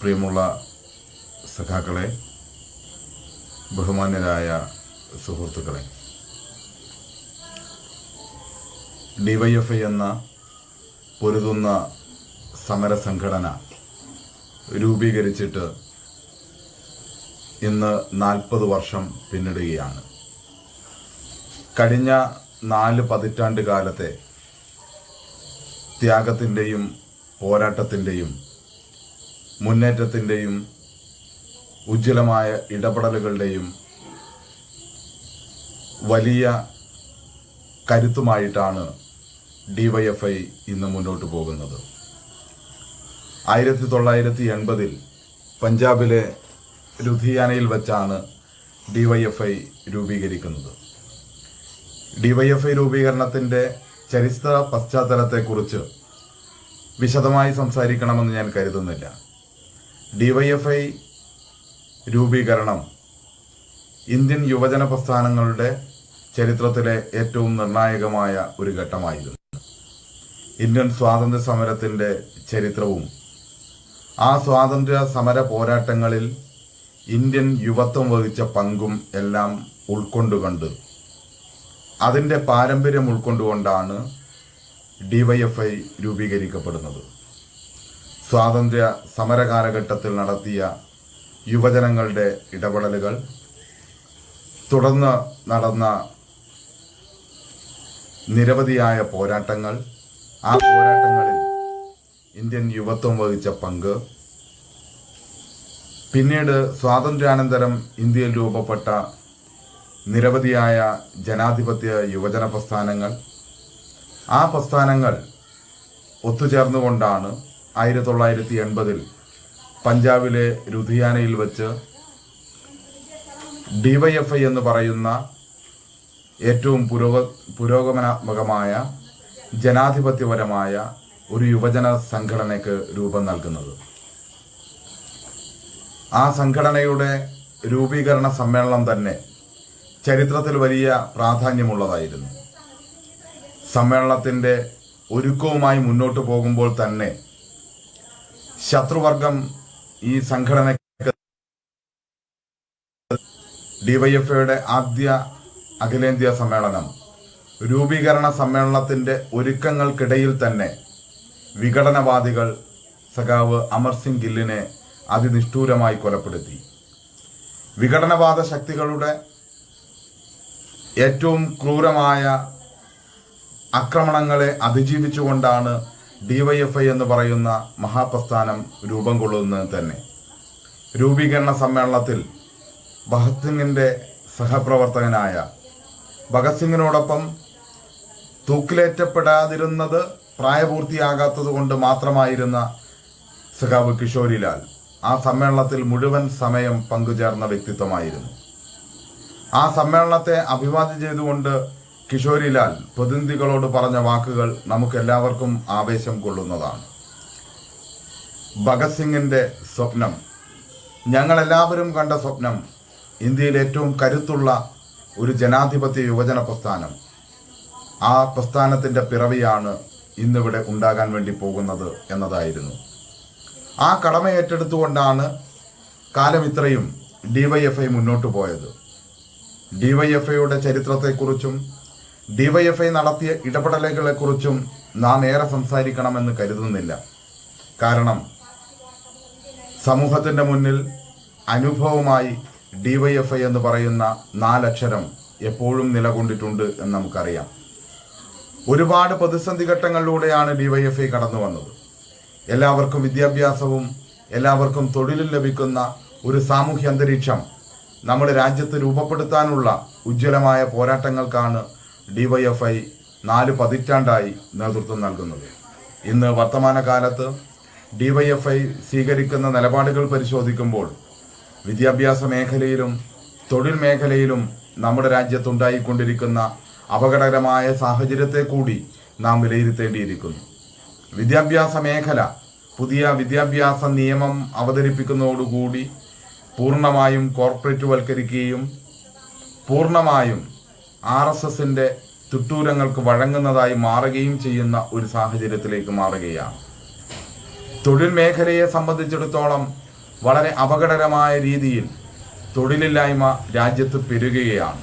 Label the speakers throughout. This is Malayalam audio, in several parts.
Speaker 1: പ്രിയമുള്ള സഖാക്കളെ ബഹുമാന്യരായ സുഹൃത്തുക്കളെ ഡിവൈഎഫ്ഐ എന്ന പൊരുതുന്ന സമര സംഘടന രൂപീകരിച്ചിട്ട് ഇന്ന് നാൽപ്പത് വർഷം പിന്നിടുകയാണ്. കഴിഞ്ഞ നാല് പതിറ്റാണ്ട് കാലത്തെ ത്യാഗത്തിന്റെയും പോരാട്ടത്തിന്റെയും മുന്നേറ്റത്തിന്റെയും ഉജ്ജ്വലമായ ഇടപെടലുകളുടെയും വലിയ കരുത്തുമായിട്ടാണ് ഡിവൈഎഫ്ഐ ഇന്ന് മുന്നോട്ട് പോകുന്നത്. ആയിരത്തി തൊള്ളായിരത്തി എൺപതിൽ പഞ്ചാബിലെ ലുധിയാനയിൽ വച്ചാണ് ഡിവൈഎഫ്ഐ രൂപീകരിക്കുന്നത്. ഡിവൈഎഫ്ഐ രൂപീകരണത്തിന്റെ ചരിത്ര പശ്ചാത്തലത്തെക്കുറിച്ച് വിശദമായി സംസാരിക്കണമെന്ന് ഞാൻ കരുതുന്നില്ല. ഡിവൈഎഫ്ഐ രൂപീകരണം. ഇന്ത്യൻ യുവജന പ്രസ്ഥാനങ്ങളുടെ ചരിത്രത്തിലെ ഏറ്റവും നിർണായകമായ ഒരു ഘട്ടമായിരുന്നു. ഇന്ത്യൻ സ്വാതന്ത്ര്യ സമരത്തിന്റെ ചരിത്രവും ആ സ്വാതന്ത്ര്യ സമര പോരാട്ടങ്ങളിൽ ഇന്ത്യൻ യുവത്വം വഹിച്ച പങ്കും എല്ലാം ഉൾക്കൊണ്ടുകൊണ്ട് അതിന്റെ പാരമ്പര്യം ഉൾക്കൊണ്ടുകൊണ്ടാണ് ഡിവൈഎഫ്ഐ രൂപീകരിക്കപ്പെടുന്നത്. സ്വാതന്ത്ര്യ സമര കാലഘട്ടത്തിൽ നടത്തിയ യുവജനങ്ങളുടെ ഇടപെടലുകൾ തുടർന്ന് നടന്ന നിരവധിയായ പോരാട്ടങ്ങൾ ആ പോരാട്ടങ്ങളിൽ ഇന്ത്യൻ യുവത്വം വഹിച്ച പങ്ക് പിന്നീട് സ്വാതന്ത്ര്യാനന്തരം ഇന്ത്യയിൽ രൂപപ്പെട്ട നിരവധിയായ ജനാധിപത്യ യുവജന പ്രസ്ഥാനങ്ങൾ ആ പ്രസ്ഥാനങ്ങൾ ഒത്തുചേർന്നുകൊണ്ടാണ് ആയിരത്തി തൊള്ളായിരത്തി എൺപതിൽ പഞ്ചാബിലെ ലുധിയാനയിൽ വെച്ച് ഡിവൈഎഫ്ഐ എന്ന് പറയുന്ന ഏറ്റവും പുരോഗ പുരോഗമനാത്മകമായ ജനാധിപത്യപരമായ ഒരു യുവജന സംഘടനയ്ക്ക് രൂപം നൽകുന്നത്. ആ സംഘടനയുടെ രൂപീകരണ സമ്മേളനം തന്നെ ചരിത്രത്തിൽ വലിയ പ്രാധാന്യമുള്ളതായിരുന്നു. സമ്മേളനത്തിന്റെ ഒരുക്കവുമായി മുന്നോട്ട് പോകുമ്പോൾ തന്നെ ശത്രുവർഗം ഈ സംഘടനയ്ക്ക് ഡിവൈഎഫ്ഐയുടെ ആദ്യ അഖിലേന്ത്യാ സമ്മേളനം. രൂപീകരണ സമ്മേളനത്തിന്റെ ഒരുക്കങ്ങൾക്കിടയിൽ തന്നെ വിഘടനവാദികൾ സഖാവ് അമർ സിംഗ് ഗില്ലിനെ അതിനിഷ്ഠൂരമായി കൊലപ്പെടുത്തി. വിഘടനവാദ ശക്തികളുടെ ഏറ്റവും ക്രൂരമായ ആക്രമണങ്ങളെ അതിജീവിച്ചുകൊണ്ടാണ് ഡിവൈഎഫ്ഐ എന്ന് പറയുന്ന മഹാപ്രസ്ഥാനം രൂപം കൊള്ളുന്നത് തന്നെ. രൂപീകരണ സമ്മേളനത്തിൽ ഭഗത് സിംഗിന്റെ സഹപ്രവർത്തകനായ ഭഗത് സിംഗിനോടൊപ്പം തൂക്കിലേറ്റപ്പെടാതിരുന്നത് പ്രായപൂർത്തിയാകാത്തത് കൊണ്ട് മാത്രമായിരുന്ന സഖാവ് കിഷോരിലാൽ ആ സമ്മേളനത്തിൽ മുഴുവൻ സമയം പങ്കുചേർന്ന വ്യക്തിത്വമായിരുന്നു. ആ സമ്മേളനത്തെ അഭിവാദ്യം ചെയ്തുകൊണ്ട് കിഷോരിലാൽ പ്രതിനിധികളോട് പറഞ്ഞ വാക്കുകൾ നമുക്ക് എല്ലാവർക്കും ആവേശം കൊള്ളുന്നതാണ്. ഭഗത് സിംഗിന്റെ സ്വപ്നം ഞങ്ങളെല്ലാവരും കണ്ട സ്വപ്നം ഇന്ത്യയിൽ ഏറ്റവും കരുത്തുള്ള ഒരു ജനാധിപത്യ യുവജന പ്രസ്ഥാനം. ആ പ്രസ്ഥാനത്തിന്റെ പിറവിയാണ് ഇന്നിവിടെ ഉണ്ടാകാൻ വേണ്ടി പോകുന്നത് എന്നതായിരുന്നു. ആ കടമ ഏറ്റെടുത്തുകൊണ്ടാണ് കാലം ഇത്രയും ഡിവൈഎഫ്ഐ മുന്നോട്ട് പോയത്. ഡിവൈഎഫ്ഐയുടെ ചരിത്രത്തെക്കുറിച്ചും ഡിവൈഎഫ്ഐ നടത്തിയ ഇടപെടലുകളെക്കുറിച്ചും നാം ഏറെ സംസാരിക്കണമെന്ന് കരുതുന്നില്ല. കാരണം സമൂഹത്തിന്റെ മുന്നിൽ അനുഭവമായി ഡിവൈഎഫ്ഐ എന്ന് പറയുന്ന നാലക്ഷരം എപ്പോഴും നിലകൊണ്ടിട്ടുണ്ട് എന്ന് നമുക്കറിയാം. ഒരുപാട് പ്രതിസന്ധി ഘട്ടങ്ങളിലൂടെയാണ് ഡിവൈഎഫ്ഐ കടന്നു വന്നത്. എല്ലാവർക്കും വിദ്യാഭ്യാസവും എല്ലാവർക്കും തൊഴിലും ലഭിക്കുന്ന ഒരു സാമൂഹ്യ അന്തരീക്ഷം നമ്മുടെ രാജ്യത്ത് രൂപപ്പെടുത്താനുള്ള ഉജ്ജ്വലമായ പോരാട്ടങ്ങൾക്കാണ് ഡിവൈഎഫ്ഐ നാല് പതിറ്റാണ്ടായി നേതൃത്വം നൽകുന്നത്. ഇന്ന് വർത്തമാനകാലത്ത് ഡിവൈഎഫ്ഐ സ്വീകരിക്കുന്ന നിലപാടുകൾ പരിശോധിക്കുമ്പോൾ വിദ്യാഭ്യാസ മേഖലയിലും തൊഴിൽ മേഖലയിലും നമ്മുടെ രാജ്യത്തുണ്ടായിക്കൊണ്ടിരിക്കുന്ന അപകടകരമായ സാഹചര്യത്തെ കൂടി നാം വിലയിരുത്തേണ്ടിയിരിക്കുന്നു. വിദ്യാഭ്യാസ മേഖല പുതിയ വിദ്യാഭ്യാസ നിയമം അവതരിപ്പിക്കുന്നതോടുകൂടി പൂർണമായും കോർപ്പറേറ്റ് വൽക്കരിക്കുകയും പൂർണമായും ആർ എസ് എസിന്റെ തുട്ടൂരങ്ങൾക്ക് വഴങ്ങുന്നതായി മാറുകയും ചെയ്യുന്ന ഒരു സാഹചര്യത്തിലേക്ക് മാറുകയാണ്. തൊഴിൽ മേഖലയെ സംബന്ധിച്ചിടത്തോളം വളരെ അപകടകരമായ രീതിയിൽ തൊഴിലില്ലായ്മ രാജ്യത്ത് പെരുകുകയാണ്.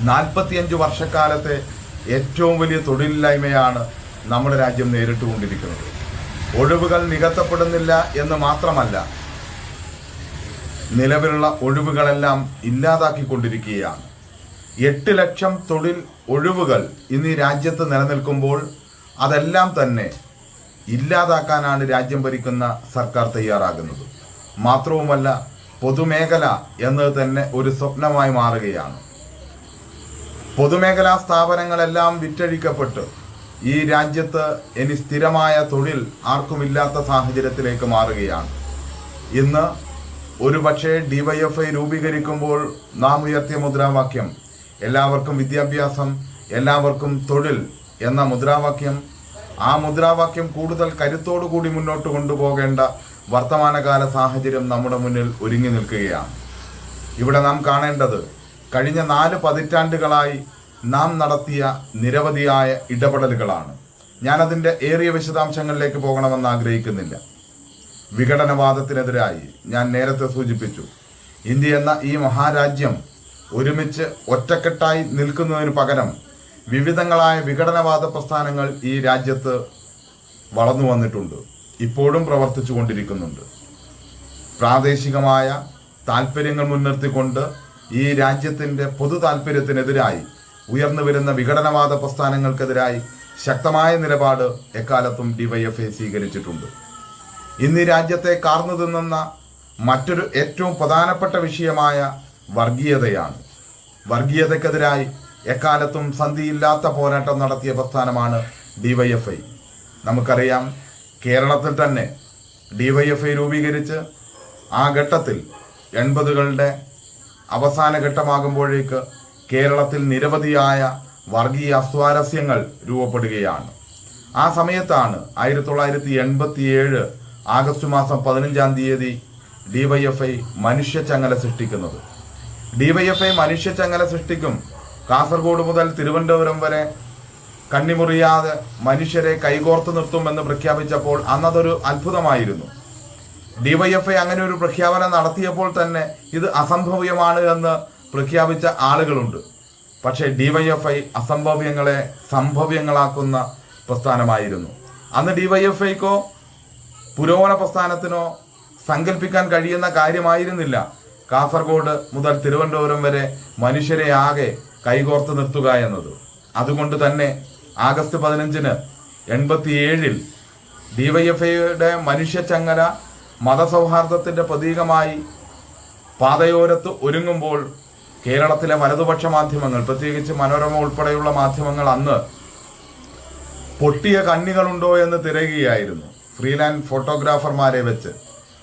Speaker 1: നാൽപ്പത്തിയഞ്ച് വർഷക്കാലത്തെ ഏറ്റവും വലിയ തൊഴിലില്ലായ്മയാണ് നമ്മുടെ രാജ്യം നേരിട്ടുകൊണ്ടിരിക്കുന്നത്. ഒഴിവുകൾ നികത്തപ്പെടുന്നില്ല എന്ന് മാത്രമല്ല നിലവിലുള്ള ഒഴിവുകളെല്ലാം ഇല്ലാതാക്കിക്കൊണ്ടിരിക്കുകയാണ്. എട്ട് ലക്ഷം തൊഴിൽ ഒഴിവുകൾ ഇന്ന് ഈ രാജ്യത്ത് നിലനിൽക്കുമ്പോൾ അതെല്ലാം തന്നെ ഇല്ലാതാക്കാനാണ് രാജ്യം ഭരിക്കുന്ന സർക്കാർ തയ്യാറാകുന്നത്. മാത്രവുമല്ല പൊതുമേഖല എന്നത് തന്നെ ഒരു സ്വപ്നമായി മാറുകയാണ്. പൊതുമേഖലാ സ്ഥാപനങ്ങളെല്ലാം വിറ്റഴിക്കപ്പെട്ട് ഈ രാജ്യത്ത് ഇനി സ്ഥിരമായ തൊഴിൽ ആർക്കുമില്ലാത്ത സാഹചര്യത്തിലേക്ക് മാറുകയാണ്. ഇന്ന് ഒരുപക്ഷെ ഡിവൈഎഫ്ഐ രൂപീകരിക്കുമ്പോൾ നാം ഉയർത്തിയ മുദ്രാവാക്യം എല്ലാവർക്കും വിദ്യാഭ്യാസം എല്ലാവർക്കും തൊഴിൽ എന്ന മുദ്രാവാക്യം. ആ മുദ്രാവാക്യം കൂടുതൽ കരുത്തോടുകൂടി മുന്നോട്ട് കൊണ്ടുപോകേണ്ട വർത്തമാനകാല സാഹചര്യം നമ്മുടെ മുന്നിൽ ഒരുങ്ങി നിൽക്കുകയാണ്. ഇവിടെ നാം കാണേണ്ടത് കഴിഞ്ഞ നാല് പതിറ്റാണ്ടുകളായി നാം നടത്തിയ നിരവധിയായ ഇടപെടലുകളാണ്. ഞാനതിന്റെ ഏറിയ വിശദാംശങ്ങളിലേക്ക് പോകണമെന്ന് ആഗ്രഹിക്കുന്നില്ല. വിഘടനവാദത്തിനെതിരായി ഞാൻ നേരത്തെ സൂചിപ്പിച്ചു. ഇന്ത്യ എന്ന ഈ മഹാരാജ്യം ഒരുമിച്ച് ഒറ്റക്കെട്ടായി നിൽക്കുന്നതിന് പകരം വിവിധങ്ങളായ വിഘടനവാദ പ്രസ്ഥാനങ്ങൾ ഈ രാജ്യത്ത് വളർന്നു വന്നിട്ടുണ്ട്. ഇപ്പോഴും പ്രവർത്തിച്ചു കൊണ്ടിരിക്കുന്നുണ്ട്. പ്രാദേശികമായ താല്പര്യങ്ങൾ മുൻനിർത്തിക്കൊണ്ട് ഈ രാജ്യത്തിന്റെ പൊതു താല്പര്യത്തിനെതിരായി ഉയർന്നു വരുന്ന വിഘടനവാദ പ്രസ്ഥാനങ്ങൾക്കെതിരായി ശക്തമായ നിലപാട് എക്കാലത്തും ഡിവൈഎഫ്ഐ സ്വീകരിച്ചിട്ടുണ്ട്. ഇന്ന് രാജ്യത്തെ കാർന്നു തിന്നുന്ന മറ്റൊരു ഏറ്റവും പ്രധാനപ്പെട്ട വിഷയമായ വർഗീയതയാണ്. വർഗീയതക്കെതിരായി എക്കാലത്തും സന്ധിയില്ലാത്ത പോരാട്ടം നടത്തിയ പ്രസ്ഥാനമാണ് ഡിവൈഎഫ്ഐ നമുക്കറിയാം കേരളത്തിൽ തന്നെ ഡിവൈഎഫ്ഐ രൂപീകരിച്ച് ആ ഘട്ടത്തിൽ എൺപതുകളുടെ അവസാന ഘട്ടമാകുമ്പോഴേക്ക് കേരളത്തിൽ നിരവധിയായ വർഗീയ അസ്വാരസ്യങ്ങൾ രൂപപ്പെടുകയാണ്. ആ സമയത്താണ് ആയിരത്തി തൊള്ളായിരത്തി എൺപത്തി ഏഴ് ആഗസ്റ്റ് മാസം പതിനഞ്ചാം തീയതി ഡിവൈഎഫ്ഐ മനുഷ്യച്ചങ്ങല സൃഷ്ടിക്കുന്നത്. ഡിവൈഎഫ്ഐ മനുഷ്യച്ചങ്ങല സൃഷ്ടിക്കും. കാസർഗോഡ് മുതൽ തിരുവനന്തപുരം വരെ കണ്ണിമുറിയാതെ മനുഷ്യരെ കൈകോർത്ത് നിർത്തുമെന്ന് പ്രഖ്യാപിച്ചപ്പോൾ അന്നതൊരു അത്ഭുതമായിരുന്നു. ഡിവൈഎഫ്ഐ അങ്ങനെ ഒരു പ്രഖ്യാപനം നടത്തിയപ്പോൾ തന്നെ ഇത് അസംഭവ്യമാണ് എന്ന് പ്രഖ്യാപിച്ച ആളുകളുണ്ട്. പക്ഷേ ഡിവൈഎഫ്ഐ അസംഭവ്യങ്ങളെ സംഭവ്യങ്ങളാക്കുന്ന പ്രസ്ഥാനമായിരുന്നു. അന്ന് ഡിവൈഎഫ്ഐക്കോ പുരോഗമന പ്രസ്ഥാനത്തിനോ സങ്കല്പിക്കാൻ കഴിയുന്ന കാര്യമായിരുന്നില്ല. കാസർഗോഡ് മുതൽ തിരുവനന്തപുരം വരെ മനുഷ്യരെ ആകെ കൈകോർത്ത് നിർത്തുക എന്നത്. അതുകൊണ്ട് തന്നെ ആഗസ്റ്റ് പതിനഞ്ചിന് എൺപത്തിയേഴിൽ ഡിവൈഎഫ്ഐയുടെ മനുഷ്യച്ചങ്ങല മതസൗഹാർദ്ദത്തിന്റെ പ്രതീകമായി പാതയോരത്ത് ഒരുങ്ങുമ്പോൾ കേരളത്തിലെ വലതുപക്ഷ മാധ്യമങ്ങൾ പ്രത്യേകിച്ച് മനോരമ ഉൾപ്പെടെയുള്ള മാധ്യമങ്ങൾ അന്ന് പൊട്ടിയ കണ്ണികളുണ്ടോ എന്ന് തിരയുകയായിരുന്നു. ഫ്രീലാൻഡ് ഫോട്ടോഗ്രാഫർമാരെ വെച്ച്.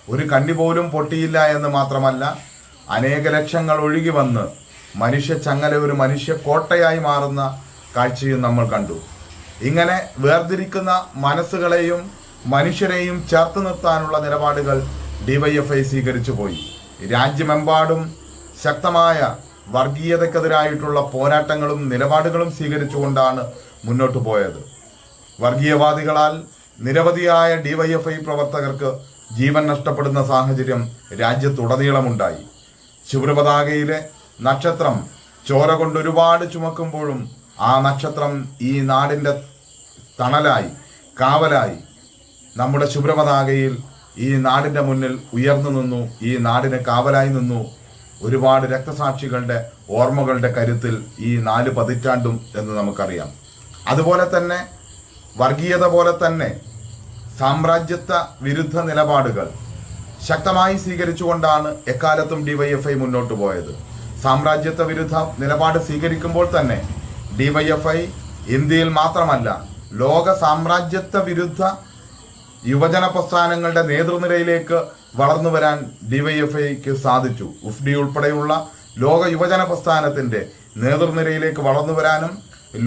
Speaker 1: ഒരു കണ്ണി പോലും പൊട്ടിയില്ല എന്ന് മാത്രമല്ല അനേക ലക്ഷങ്ങൾ ഒഴുകി വന്ന് മനുഷ്യ ചങ്ങല ഒരു മനുഷ്യ കോട്ടയായി മാറുന്ന കാഴ്ചയും നമ്മൾ കണ്ടു. ഇങ്ങനെ വേർതിരിക്കുന്ന മനസ്സുകളെയും മനുഷ്യരെയും ചേർത്ത് നിർത്താനുള്ള നിലപാടുകൾ ഡിവൈഎഫ്ഐ സ്വീകരിച്ചു പോയി. രാജ്യമെമ്പാടും ശക്തമായ വർഗീയതക്കെതിരായിട്ടുള്ള പോരാട്ടങ്ങളും നിലപാടുകളും സ്വീകരിച്ചുകൊണ്ടാണ് മുന്നോട്ട് പോയത്. വർഗീയവാദികളാൽ നിരവധിയായ ഡിവൈഎഫ്ഐ പ്രവർത്തകർക്ക് ജീവൻ നഷ്ടപ്പെടുന്ന സാഹചര്യം രാജ്യത്തുടനീളമുണ്ടായി. ശുഭ്രപതാകയിലെ നക്ഷത്രം ചോര കൊണ്ട് ഒരുപാട് ചുമക്കുമ്പോഴും ആ നക്ഷത്രം ഈ നാടിന്റെ തണലായി കാവലായി. നമ്മുടെ ശുഭ്രപതാകയിൽ ഈ നാടിന്റെ മുന്നിൽ ഉയർന്നു നിന്നു ഈ നാടിന് കാവലായി നിന്നു. ഒരുപാട് രക്തസാക്ഷികളുടെ ഓർമ്മകളുടെ കരുത്തിൽ ഈ നാല് പതിറ്റാണ്ടും എന്ന് നമുക്കറിയാം. അതുപോലെ തന്നെ വർഗീയത പോലെ തന്നെ സാമ്രാജ്യത്വ വിരുദ്ധ നിലപാടുകൾ ശക്തമായി സ്വീകരിച്ചുകൊണ്ടാണ് എക്കാലത്തും ഡിവൈഎഫ്ഐ മുന്നോട്ട് പോയത്. സാമ്രാജ്യത്വ വിരുദ്ധ നിലപാട് സ്വീകരിക്കുമ്പോൾ തന്നെ ഡിവൈഎഫ്ഐ ഇന്ത്യയിൽ മാത്രമല്ല ലോക സാമ്രാജ്യത്വ വിരുദ്ധ യുവജന പ്രസ്ഥാനങ്ങളുടെ നേതൃനിരയിലേക്ക് വളർന്നു വരാൻ ഡിവൈഎഫ്ഐക്ക് സാധിച്ചു. ഉഫ്ഡി ഉൾപ്പെടെയുള്ള ലോക യുവജന പ്രസ്ഥാനത്തിന്റെ നേതൃനിരയിലേക്ക് വളർന്നു വരാനും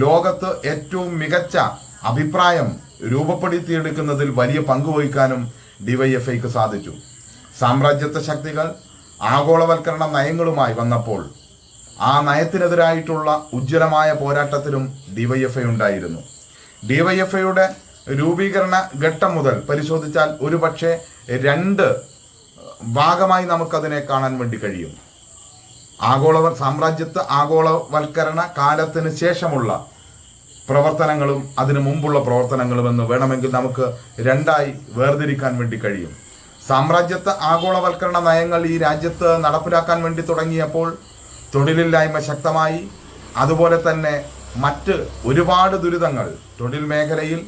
Speaker 1: ലോകത്ത് ഏറ്റവും മികച്ച അഭിപ്രായം രൂപപ്പെടുത്തിയെടുക്കുന്നതിൽ വലിയ പങ്കുവഹിക്കാനും ഡിവൈഎഫ്ഐക്ക് സാധിച്ചു. സാമ്രാജ്യത്വ ശക്തികൾ ആഗോളവൽക്കരണ നയങ്ങളുമായി വന്നപ്പോൾ ആ നയത്തിനെതിരായിട്ടുള്ള ഉജ്ജ്വലമായ പോരാട്ടത്തിലും ഡിവൈഎഫ്ഐ ഉണ്ടായിരുന്നു. ഡിവൈഎഫ്ഐയുടെ രൂപീകരണ ഘട്ടം മുതൽ പരിശോധിച്ചാൽ ഒരുപക്ഷെ രണ്ട് ഭാഗമായി നമുക്കതിനെ കാണാൻ വേണ്ടി കഴിയും. ആഗോള സാമ്രാജ്യത്വ ആഗോളവൽക്കരണ കാലത്തിന് ശേഷമുള്ള പ്രവർത്തനങ്ങളും അതിനു മുമ്പുള്ള പ്രവർത്തനങ്ങളും എന്ന് വേണമെങ്കിൽ നമുക്ക് രണ്ടായി വേർതിരിക്കാൻ വേണ്ടി കഴിയും. സാമ്രാജ്യത്വ ആഗോളവൽക്കരണ നയങ്ങൾ ഈ രാജ്യത്ത് നടപ്പിലാക്കാൻ വേണ്ടി തുടങ്ങിയപ്പോൾ തൊഴിലില്ലായ്മ ശക്തമായി. അതുപോലെ തന്നെ മറ്റ് ഒരുപാട് ദുരിതങ്ങൾ തൊഴിൽ മേഖലയിൽ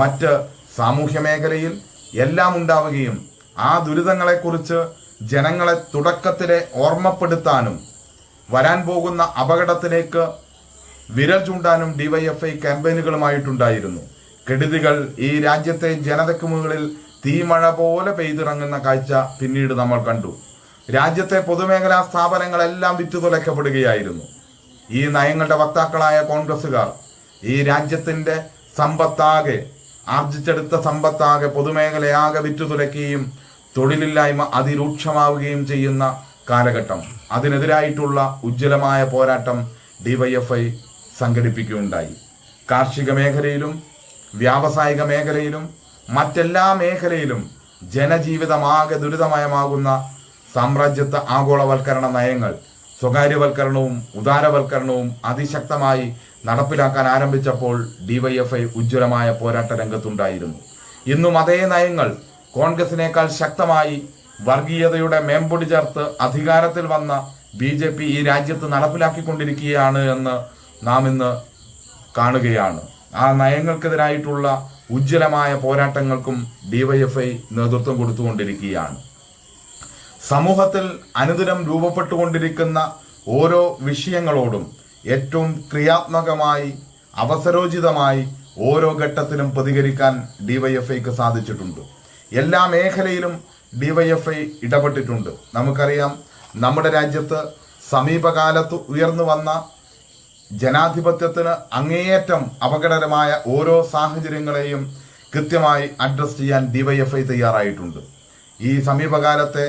Speaker 1: മറ്റ് സാമൂഹ്യ മേഖലയിൽ എല്ലാം ഉണ്ടാവുകയും ആ ദുരിതങ്ങളെക്കുറിച്ച് ജനങ്ങളെ തുടക്കത്തിലെ ഓർമ്മപ്പെടുത്താനും വരാൻ പോകുന്ന അപകടത്തിലേക്ക് വിരൽ ചൂണ്ടാനും ഡിവൈഎഫ്ഐ ക്യാമ്പയിനുകളുമായിട്ടുണ്ടായിരുന്നു. കെടുതികൾ ഈ രാജ്യത്തെ ജനതയ്ക്ക് മുകളിൽ തീമഴ പോലെ പെയ്തിറങ്ങുന്ന കാഴ്ച പിന്നീട് നമ്മൾ കണ്ടു. രാജ്യത്തെ പൊതുമേഖലാ സ്ഥാപനങ്ങളെല്ലാം വിറ്റുതുലയ്ക്കപ്പെടുകയായിരുന്നു. ഈ നയങ്ങളുടെ വക്താക്കളായ കോൺഗ്രസ്സുകാർ ഈ രാജ്യത്തിന്റെ സമ്പത്താകെ ആർജിച്ചെടുത്ത സമ്പത്താകെ പൊതുമേഖലയാകെ വിറ്റുതുലയ്ക്കുകയും തൊഴിലില്ലായ്മ അതിരൂക്ഷമാവുകയും ചെയ്യുന്ന കാലഘട്ടം. അതിനെതിരായിട്ടുള്ള ഉജ്ജ്വലമായ പോരാട്ടം ഡിവൈഎഫ്ഐ സംഘടിപ്പിക്കുകയുണ്ടായി. കാർഷിക മേഖലയിലും വ്യാവസായിക മേഖലയിലും മറ്റെല്ലാ മേഖലയിലും ജനജീവിതമാകെ ദുരിതമയമാകുന്ന സാമ്രാജ്യത്വ ആഗോളവൽക്കരണ നയങ്ങൾ സ്വകാര്യവൽക്കരണവും ഉദാരവൽക്കരണവും അതിശക്തമായി നടപ്പിലാക്കാൻ ആരംഭിച്ചപ്പോൾ ഡിവൈഎഫ്ഐ ഉജ്ജ്വലമായ പോരാട്ട രംഗത്തുണ്ടായിരുന്നു. ഇന്നും അതേ നയങ്ങൾ കോൺഗ്രസിനേക്കാൾ ശക്തമായി വർഗീയതയുടെ മേമ്പൊടി ചേർത്ത് അധികാരത്തിൽ വന്ന ബി ജെ പി ഈ രാജ്യത്ത് നടപ്പിലാക്കിക്കൊണ്ടിരിക്കുകയാണ് എന്ന് നാം ഇന്ന് കാണുകയാണ്. ആ നയങ്ങൾക്കെതിരായിട്ടുള്ള ഉജ്ജ്വലമായ പോരാട്ടങ്ങൾക്കും ഡിവൈഎഫ്ഐ നേതൃത്വം കൊടുത്തുകൊണ്ടിരിക്കുകയാണ്. സമൂഹത്തിൽ അനുദിനം രൂപപ്പെട്ടുകൊണ്ടിരിക്കുന്ന ഓരോ വിഷയങ്ങളോടും ഏറ്റവും ക്രിയാത്മകമായി അവസരോചിതമായി ഓരോ ഘട്ടത്തിലും പ്രതികരിക്കാൻ ഡിവൈഎഫ്ഐക്ക് സാധിച്ചിട്ടുണ്ട്. എല്ലാ മേഖലയിലും ഡിവൈഎഫ്ഐ ഇടപെട്ടിട്ടുണ്ട്. നമുക്കറിയാം നമ്മുടെ രാജ്യത്ത് സമീപകാലത്ത് ഉയർന്നു വന്ന ജനാധിപത്യത്തിന് അങ്ങേയറ്റം അപകടകരമായ ഓരോ സാഹചര്യങ്ങളെയും കൃത്യമായി അഡ്രസ് ചെയ്യാൻ ഡിവൈഎഫ്ഐ തയ്യാറായിട്ടുണ്ട്. ഈ സമീപകാലത്തെ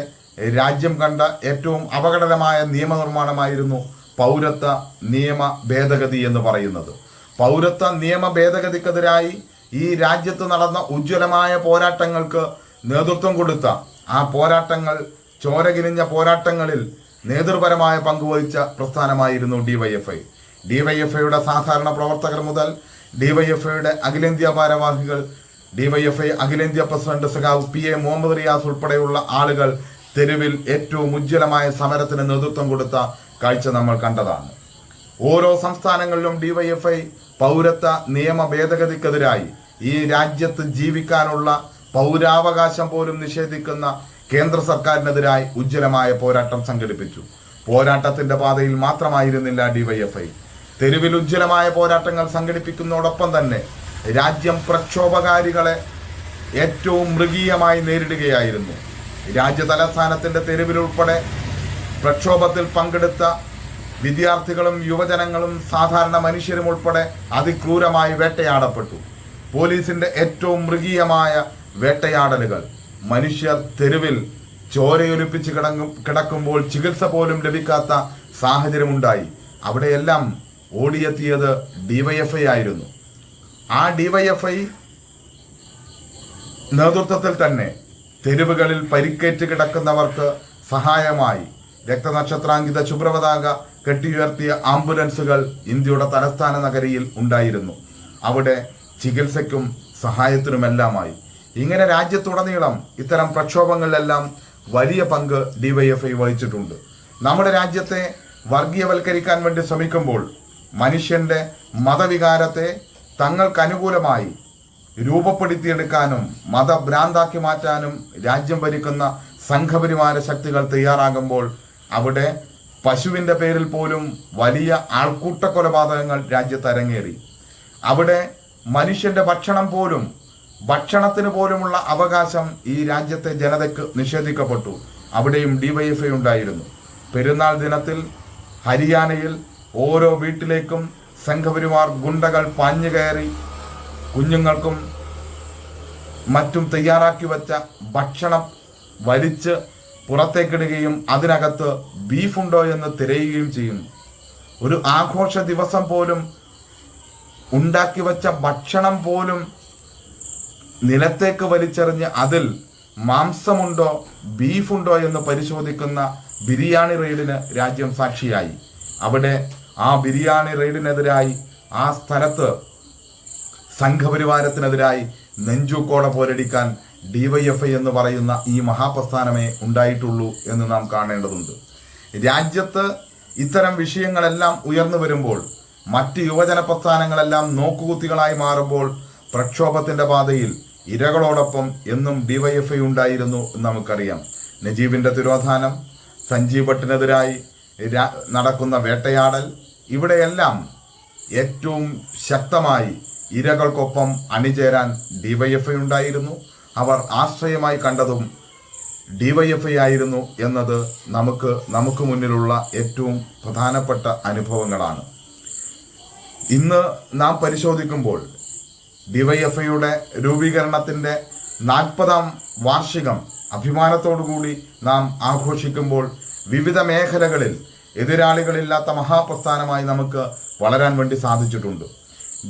Speaker 1: രാജ്യം കണ്ട ഏറ്റവും അപകടകരമായ നിയമനിർമ്മാണമായിരുന്നു പൗരത്വ നിയമ ഭേദഗതി എന്ന് പറയുന്നത്. പൗരത്വ നിയമ ഭേദഗതിക്കെതിരായി ഈ രാജ്യത്ത് നടന്ന ഉജ്ജ്വലമായ പോരാട്ടങ്ങൾക്ക് നേതൃത്വം കൊടുത്ത ആ പോരാട്ടങ്ങൾ ചോരകിരിഞ്ഞ പോരാട്ടങ്ങളിൽ നേതൃപരമായ പങ്കുവഹിച്ച പ്രസ്ഥാനമായിരുന്നു ഡിവൈഎഫ്ഐ ഡിവൈഎഫ്ഐയുടെ സാധാരണ പ്രവർത്തകർ മുതൽ ഡിവൈഎഫ്ഐയുടെ അഖിലേന്ത്യാ ഭാരവാഹികൾ ഡിവൈഎഫ്ഐ അഖിലേന്ത്യാ പ്രസിഡന്റ് സഖാവ് പി എ മുഹമ്മദ് റിയാസ് ഉൾപ്പെടെയുള്ള ആളുകൾ തെരുവിൽ ഏറ്റവും ഉജ്ജ്വലമായ സമരത്തിന് നേതൃത്വം കൊടുത്ത കാഴ്ച നമ്മൾ കണ്ടതാണ്. ഓരോ സംസ്ഥാനങ്ങളിലും ഡിവൈഎഫ്ഐ പൗരത്വ നിയമ ഭേദഗതിക്കെതിരായി ഈ രാജ്യത്ത് ജീവിക്കാനുള്ള പൗരാവകാശം പോലും നിഷേധിക്കുന്ന കേന്ദ്ര സർക്കാരിനെതിരായി ഉജ്ജ്വലമായ പോരാട്ടം സംഘടിപ്പിച്ചു. പോരാട്ടത്തിന്റെ പാതയിൽ മാത്രമായിരുന്നില്ല ഡിവൈഎഫ്ഐ. തെരുവിൽ ഉജ്ജ്വലമായ പോരാട്ടങ്ങൾ സംഘടിപ്പിക്കുന്നതോടൊപ്പം തന്നെ രാജ്യം പ്രക്ഷോഭകാരികളെ ഏറ്റവും മൃഗീയമായി നേരിടുകയായിരുന്നു. രാജ്യ തലസ്ഥാനത്തിന്റെ തെരുവിലുൾപ്പെടെ പ്രക്ഷോഭത്തിൽ പങ്കെടുത്ത വിദ്യാർത്ഥികളും യുവജനങ്ങളും സാധാരണ മനുഷ്യരും ഉൾപ്പെടെ അതിക്രൂരമായി വേട്ടയാടപ്പെട്ടു. പോലീസിന്റെ ഏറ്റവും മൃഗീയമായ വേട്ടയാടലുകൾ. മനുഷ്യർ തെരുവിൽ ചോരയൊലിപ്പിച്ച് കിടങ്ങും കിടക്കുമ്പോൾ ചികിത്സ പോലും ലഭിക്കാത്ത സാഹചര്യമുണ്ടായി. അവിടെയെല്ലാം ഓടിയെത്തിയത് ഡിവൈഎഫ്ഐ ആയിരുന്നു. ആ ഡിവൈഎഫ്ഐ നേതൃത്വത്തിൽ തന്നെ തെരുവുകളിൽ പരിക്കേറ്റ് കിടക്കുന്നവർക്ക് സഹായമായി രക്തനക്ഷത്രാങ്കിത ശുഭ്രപതാക കെട്ടിയുയർത്തിയ ആംബുലൻസുകൾ ഇന്ത്യയുടെ തലസ്ഥാന നഗരിയിൽ ഉണ്ടായിരുന്നു. അവിടെ ചികിത്സയ്ക്കും സഹായത്തിനുമെല്ലാമായി. ഇങ്ങനെ രാജ്യത്തുടനീളം ഇത്തരം പ്രക്ഷോഭങ്ങളിലെല്ലാം വലിയ പങ്ക് ഡിവൈഎഫ്ഐ വഹിച്ചിട്ടുണ്ട്. നമ്മുടെ രാജ്യത്തെ വർഗീയവൽക്കരിക്കാൻ വേണ്ടി ശ്രമിക്കുമ്പോൾ മനുഷ്യന്റെ മതവികാരത്തെ തങ്ങൾക്ക് അനുകൂലമായി രൂപപ്പെടുത്തിയെടുക്കാനും മതഭ്രാന്താക്കി മാറ്റാനും രാജ്യം ഭരിക്കുന്ന സംഘപരിമാര ശക്തികൾ തയ്യാറാകുമ്പോൾ അവിടെ പശുവിന്റെ പേരിൽ പോലും വലിയ ആൾക്കൂട്ട കൊലപാതകങ്ങൾ രാജ്യത്ത് അരങ്ങേറി. അവിടെ മനുഷ്യന്റെ ഭക്ഷണം പോലും ഭക്ഷണത്തിന് പോലുമുള്ള അവകാശം ഈ രാജ്യത്തെ ജനതയ്ക്ക് നിഷേധിക്കപ്പെട്ടു. അവിടെയും ഡിവൈഎഫ്ഐ ഉണ്ടായിരുന്നു. പെരുന്നാൾ ദിനത്തിൽ ഹരിയാനയിൽ ഓരോ വീട്ടിലേക്കും സംഘപരിവാർ ഗുണ്ടകൾ പാഞ്ഞു കയറി കുഞ്ഞുങ്ങൾക്കും മറ്റും തയ്യാറാക്കി വച്ച ഭക്ഷണം വലിച്ച് പുറത്തേക്കിടുകയും അതിനകത്ത് ബീഫുണ്ടോ എന്ന് തിരയുകയും ചെയ്യുന്നു ഒരു ആഘോഷ ദിവസം പോലും ഉണ്ടാക്കി വച്ച ഭക്ഷണം പോലും നിലത്തേക്ക് വലിച്ചെറിഞ്ഞ് അതിൽ മാംസമുണ്ടോ ബീഫുണ്ടോ എന്ന് പരിശോധിക്കുന്ന ബിരിയാണി റെയ്ഡിന് രാജ്യം സാക്ഷിയായി. അവിടെ ആ ബിരിയാണി റെയ്ഡിനെതിരായി ആ സ്ഥലത്ത് സംഘപരിവാരത്തിനെതിരായി നെഞ്ചുക്കോട പോരടിക്കാൻ ഡിവൈഎഫ്ഐ എന്ന് പറയുന്ന ഈ മഹാപ്രസ്ഥാനമേ ഉണ്ടായിട്ടുള്ളൂ എന്ന് നാം കാണേണ്ടതുണ്ട്. രാജ്യത്ത് ഇത്തരം വിഷയങ്ങളെല്ലാം ഉയർന്നു വരുമ്പോൾ മറ്റ് യുവജന പ്രസ്ഥാനങ്ങളെല്ലാം നോക്കുകുത്തികളായി മാറുമ്പോൾ പ്രക്ഷോഭത്തിന്റെ പാതയിൽ ഇരകളോടൊപ്പം എന്നും ഡിവൈഎഫ്ഐ ഉണ്ടായിരുന്നു എന്ന് നമുക്കറിയാം. നജീബിന്റെ തിരോധാനം സഞ്ജീവ് ഭട്ടിനെതിരായി നടക്കുന്ന വേട്ടയാടൽ ഇവിടെയെല്ലാം ഏറ്റവും ശക്തമായി ഇരകൾക്കൊപ്പം അണിചേരാൻ ഡിവൈഎഫ്ഐ ഉണ്ടായിരുന്നു. അവർ ആശ്രയമായി കണ്ടതും ഡിവൈഎഫ്ഐ ആയിരുന്നു എന്നത് നമുക്ക് നമുക്ക് മുന്നിലുള്ള ഏറ്റവും പ്രധാനപ്പെട്ട അനുഭവങ്ങളാണ്. ഇന്ന് നാം പരിശോധിക്കുമ്പോൾ ഡിവൈഎഫ്ഐയുടെ രൂപീകരണത്തിന്റെ നാൽപ്പതാം വാർഷികം അഭിമാനത്തോടുകൂടി നാം ആഘോഷിക്കുമ്പോൾ വിവിധ മേഖലകളിൽ എതിരാളികളില്ലാത്ത മഹാപ്രസ്ഥാനമായി നമുക്ക് വളരാൻ വേണ്ടി സാധിച്ചിട്ടുണ്ട്.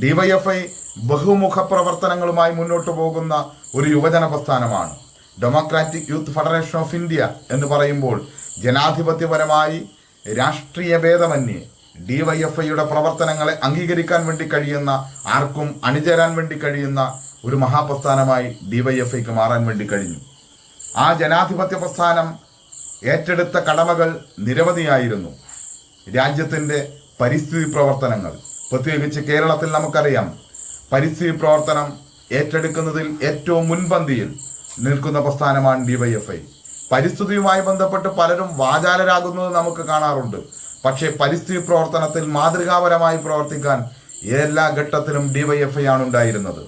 Speaker 1: ഡിവൈഎഫ്ഐ ബഹുമുഖ പ്രവർത്തനങ്ങളുമായി മുന്നോട്ട് പോകുന്ന ഒരു യുവജന പ്രസ്ഥാനമാണ്. Democratic youth federation of India എന്ന് പറയുമ്പോൾ ജനാധിപത്യപരമായി രാഷ്ട്രീയ ഭേദമന്യേ ഡിവൈഎഫ്ഐയുടെ പ്രവർത്തനങ്ങളെ അംഗീകരിക്കാൻ വേണ്ടി കഴിയുന്ന ആർക്കും അണിചേരാൻ വേണ്ടി കഴിയുന്ന ഒരു മഹാപ്രസ്ഥാനമായി ഡിവൈഎഫ്ഐക്ക് മാറാൻ വേണ്ടി കഴിഞ്ഞു. ആ ജനാധിപത്യ പ്രസ്ഥാനം ഏറ്റെടുത്ത കടമകൾ നിരവധിയായിരുന്നു. രാജ്യത്തിന്റെ പരിസ്ഥിതി പ്രവർത്തനങ്ങൾ. പ്രത്യേകിച്ച് കേരളത്തിൽ നമുക്കറിയാം പരിസ്ഥിതി പ്രവർത്തനം ഏറ്റെടുക്കുന്നതിൽ ഏറ്റവും മുൻപന്തിയിൽ നിൽക്കുന്ന പ്രസ്ഥാനമാണ് ഡിവൈഎഫ്ഐ. പരിസ്ഥിതിയുമായി ബന്ധപ്പെട്ട് പലരും വാചാലരാകുന്നത് നമുക്ക് കാണാറുണ്ട്. പക്ഷേ പരിസ്ഥിതി പ്രവർത്തനത്തിൽ മാതൃകാപരമായി പ്രവർത്തിക്കാൻ എല്ലാ ഘട്ടത്തിലും ഡിവൈഎഫ്ഐ ആണ് ഉണ്ടായിരുന്നത്.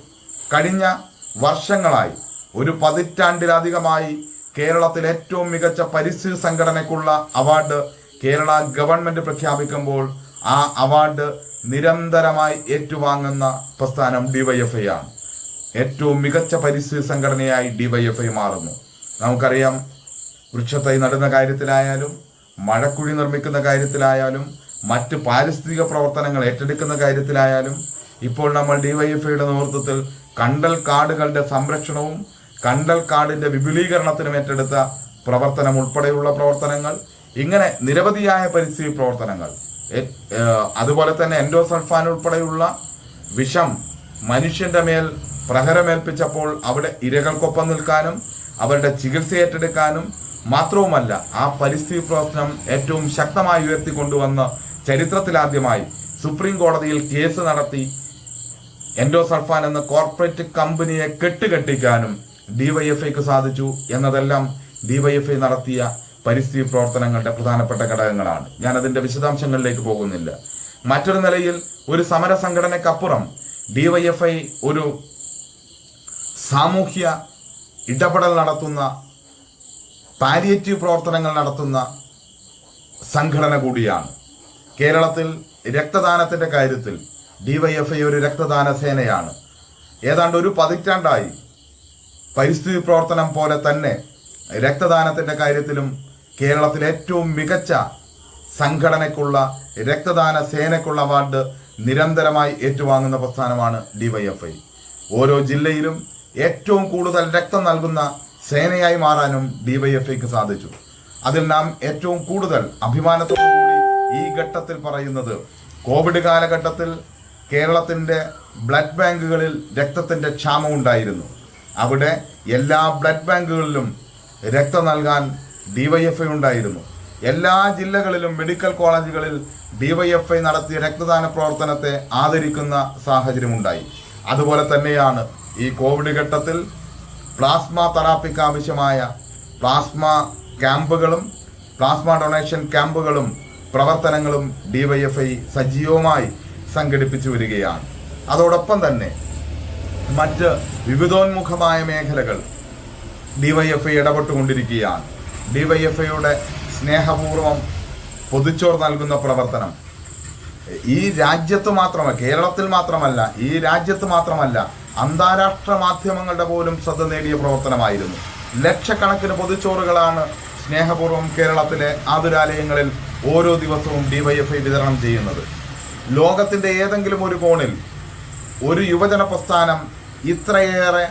Speaker 1: കഴിഞ്ഞ വർഷങ്ങളായി ഒരു പതിറ്റാണ്ടിലധികമായി കേരളത്തിൽ ഏറ്റവും മികച്ച പരിസ്ഥിതി സംഘടനയ്ക്കുള്ള അവാർഡ് കേരള ഗവൺമെന്റ് പ്രഖ്യാപിക്കുമ്പോൾ ആ അവാർഡ് നിരന്തരമായി ഏറ്റുവാങ്ങുന്ന പ്രസ്ഥാനം ഡിവൈഎഫ്ഐ ആണ്. ഏറ്റവും മികച്ച പരിസ്ഥിതി സംഘടനയായി ഡിവൈഎഫ്ഐ മാറുന്നു. നമുക്കറിയാം വൃക്ഷത്തൈ നടുന്ന കാര്യത്തിലായാലും മഴക്കുഴി നിർമ്മിക്കുന്ന കാര്യത്തിലായാലും മറ്റ് പാരിസ്ഥിതിക പ്രവർത്തനങ്ങൾ ഏറ്റെടുക്കുന്ന കാര്യത്തിലായാലും ഇപ്പോൾ നമ്മൾ ഡിവൈഎഫ്ഐയുടെ നേതൃത്വത്തിൽ കണ്ടൽ കാടുകളുടെ സംരക്ഷണവും കണ്ടൽ കാടിന്റെ വിപുലീകരണത്തിനും ഏറ്റെടുത്ത പ്രവർത്തനം ഉൾപ്പെടെയുള്ള പ്രവർത്തനങ്ങൾ ഇങ്ങനെ നിരവധിയായ പരിസ്ഥിതി പ്രവർത്തനങ്ങൾ അതുപോലെ തന്നെ എൻഡോസൾഫാൻ ഉൾപ്പെടെയുള്ള വിഷം മനുഷ്യന്റെ മേൽ പ്രഹരമേൽപ്പിച്ചപ്പോൾ അവിടെ ഇരകൾക്കൊപ്പം നിൽക്കാനും അവരുടെ ചികിത്സ ഏറ്റെടുക്കാനും മാത്രവുമല്ല ആ പരിസ്ഥിതി പ്രവർത്തനം ഏറ്റവും ശക്തമായി ഉയർത്തിക്കൊണ്ടുവന്ന് ചരിത്രത്തിലാദ്യമായി സുപ്രീം കോടതിയിൽ കേസ് നടത്തി എൻഡോസൾഫാൻ എന്ന കോർപ്പറേറ്റ് കമ്പനിയെ കെട്ടുകെട്ടിക്കാനും ഡിവൈഎഫ്ഐക്ക് സാധിച്ചു എന്നതെല്ലാം ഡിവൈഎഫ്ഐ നടത്തിയ പരിസ്ഥിതി പ്രവർത്തനങ്ങളുടെ പ്രധാനപ്പെട്ട ഘടകങ്ങളാണ്. ഞാൻ അതിന്റെ വിശദാംശങ്ങളിലേക്ക് പോകുന്നില്ല. മറ്റൊരു നിലയിൽ ഒരു സമര സംഘടനയ്ക്കപ്പുറം ഡിവൈഎഫ്ഐ ഒരു സാമൂഹ്യ ഇടപെടൽ നടത്തുന്ന പാരിയേറ്റീവ് പ്രവർത്തനങ്ങൾ നടത്തുന്ന സംഘടന കൂടിയാണ്. കേരളത്തിൽ രക്തദാനത്തിന്റെ കാര്യത്തിൽ ഡിവൈഎഫ്ഐ ഒരു രക്തദാന സേനയാണ് ഏതാണ്ട് ഒരു പതിറ്റാണ്ടായി പരിസ്ഥിതി പ്രവർത്തനം പോലെ തന്നെ രക്തദാനത്തിന്റെ കാര്യത്തിലും കേരളത്തിലെ ഏറ്റവും മികച്ച സംഘടനയ്ക്കുള്ള രക്തദാന സേനയ്ക്കുള്ള അവാർഡ് നിരന്തരമായി ഏറ്റുവാങ്ങുന്ന പ്രസ്ഥാനമാണ് ഡിവൈഎഫ്ഐ ഓരോ ജില്ലയിലും ഏറ്റവും കൂടുതൽ രക്തം നൽകുന്ന സേനയായി മാറാനും ഡിവൈഎഫ്ഐക്ക് സാധിച്ചു. അതിൽ നാം ഏറ്റവും കൂടുതൽ അഭിമാനത്തോടുകൂടി ഈ ഘട്ടത്തിൽ പറയുന്നത് കോവിഡ് കാലഘട്ടത്തിൽ കേരളത്തിന്റെ ബ്ലഡ് ബാങ്കുകളിൽ രക്തത്തിന്റെ ക്ഷാമം ഉണ്ടായിരുന്നു. അവിടെ എല്ലാ ബ്ലഡ് ബാങ്കുകളിലും രക്തം നൽകാൻ ഡിവൈഎഫ്ഐ ഉണ്ടായിരുന്നു. എല്ലാ ജില്ലകളിലും മെഡിക്കൽ കോളേജുകളിൽ ഡിവൈഎഫ്ഐ നടത്തിയ രക്തദാന പ്രവർത്തനത്തെ ആദരിക്കുന്ന സാഹചര്യമുണ്ടായി. അതുപോലെ തന്നെയാണ് ഈ കോവിഡ് ഘട്ടത്തിൽ പ്ലാസ്മ തെറാപ്പിക്ക് ആവശ്യമായ പ്ലാസ്മ ക്യാമ്പുകളും പ്ലാസ്മ ഡൊണേഷൻ ക്യാമ്പുകളും പ്രവർത്തനങ്ങളും ഡിവൈഎഫ്ഐ സജീവമായി സംഘടിപ്പിച്ചു വരികയാണ്. അതോടൊപ്പം തന്നെ മറ്റ് വിവിധോന്മുഖമായ മേഖലകൾ ഡിവൈഎഫ്ഐ ഇടപെട്ടുകൊണ്ടിരിക്കുകയാണ്. ഡിവൈഎഫ്ഐയുടെ സ്നേഹപൂർവം പൊതിച്ചോർ നൽകുന്ന പ്രവർത്തനം. ഈ രാജ്യത്ത് മാത്രമല്ല കേരളത്തിൽ മാത്രമല്ല ഈ രാജ്യത്ത് മാത്രമല്ല അന്താരാഷ്ട്ര മാധ്യമങ്ങളുടെ പോലും ശ്രദ്ധ നേടിയ പ്രവർത്തനമായിരുന്നു. ലക്ഷക്കണക്കിന് പൊതിച്ചോറുകളാണ് സ്നേഹപൂർവം കേരളത്തിലെ ആതുരാലയങ്ങളിൽ ഓരോ ദിവസവും ഡിവൈഎഫ്ഐ വിതരണം ചെയ്യുന്നത്. ലോകത്തിന്റെ ഏതെങ്കിലും ഒരു കോണിൽ ഒരു യുവജന പ്രസ്ഥാനം ഇത്രയേറെ